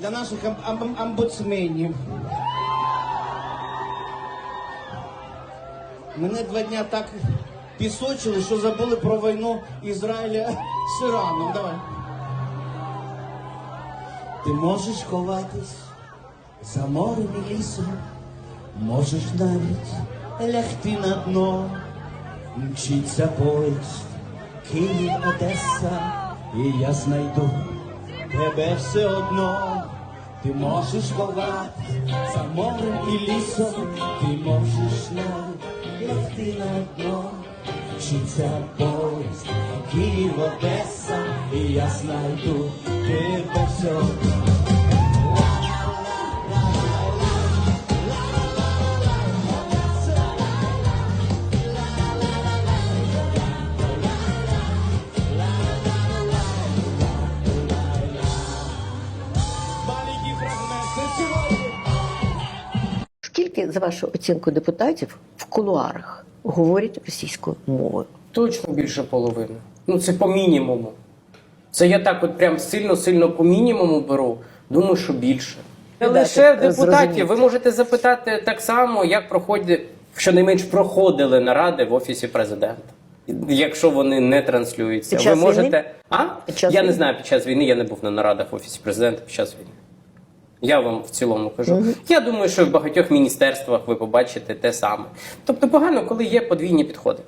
для наших ам- ам- амбудсменів. Мене два дня так пісочили, що забули про війну Ізраїля з Іраном. Давай. Ти можеш ховатись за морем і лісом, можеш навіть лягти на дно, мчиться поїзд, Київ, Одеса, і я знайду тебе все одно. Ти можеш ховати за морем і лісом, ти можеш навіть лягти на дно. Вчиться поїзд, Київ, Одеса, і я знайду тебе все одно. Скільки, за вашу оцінку, депутатів в кулуарах говорять російською мовою? Точно більше половини. Ну це по мінімуму. Це я так от прям сильно-сильно по мінімуму беру. Думаю, що більше. Не лише депутатів. Ви можете запитати так само, як проходять, щонайменш проходили наради в офісі президента. Якщо вони не транслюються, Під час ви можете. війни? А? Під час я не знаю під час війни, я не був на нарадах в офісі президента під час війни. Я вам в цілому кажу. Я думаю, що в багатьох міністерствах ви побачите те саме. Тобто погано, коли є подвійні підходи.